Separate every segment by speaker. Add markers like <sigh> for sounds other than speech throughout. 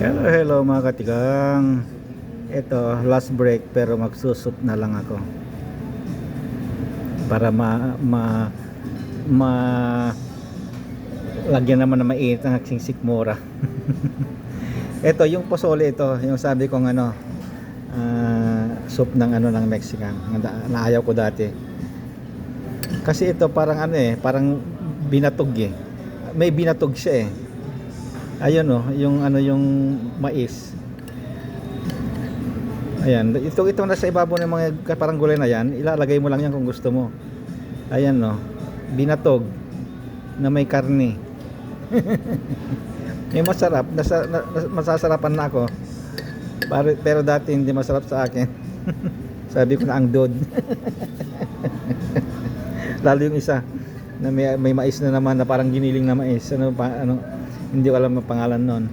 Speaker 1: Hello, hello mga katigang. Ito, last break pero magsusup na lang ako. Para ma ma ma lagyan naman na mainit ang aking sikmura. <laughs> ito, yung posole ito, yung sabi kong ano, ah, soup ng ano ng Mexican. Na, naayaw ko dati. Kasi ito parang ano eh, parang binatog eh. May binatog siya eh. Ayun oh, yung ano yung mais. Ayan, ito ito nasa ibabaw ng mga parang gulay na yan, ilalagay mo lang yan kung gusto mo. Ayan no, binatog na may karne. <laughs> may masarap, nasa, na, na- masasarapan na ako. Pero, pero dati hindi masarap sa akin. <laughs> Sabi ko na ang dod. <laughs> Lalo yung isa na may, may mais na naman na parang giniling na mais. Ano pa ano hindi ko alam ang pangalan nun.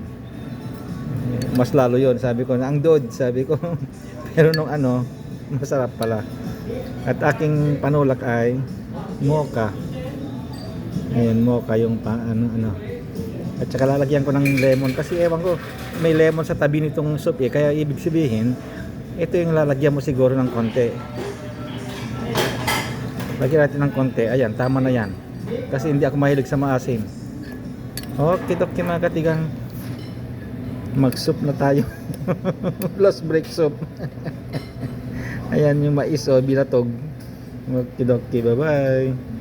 Speaker 1: Mas lalo yon sabi ko ang dod sabi ko. <laughs> Pero nung ano masarap pala. At aking panulak ay mocha. Ayun, mocha yung pa, ano ano. At saka lalagyan ko ng lemon kasi ewan ko may lemon sa tabi nitong soup eh kaya ibig sabihin ito yung lalagyan mo siguro ng konti. Lagyan natin ng konti. Ayan, tama na yan. Kasi hindi ako mahilig sa maasim. Okay, okay mga katigang. Mag-soup na tayo. <laughs> Last break soup. <laughs> Ayan yung mais o binatog. Okay, okay, bye-bye.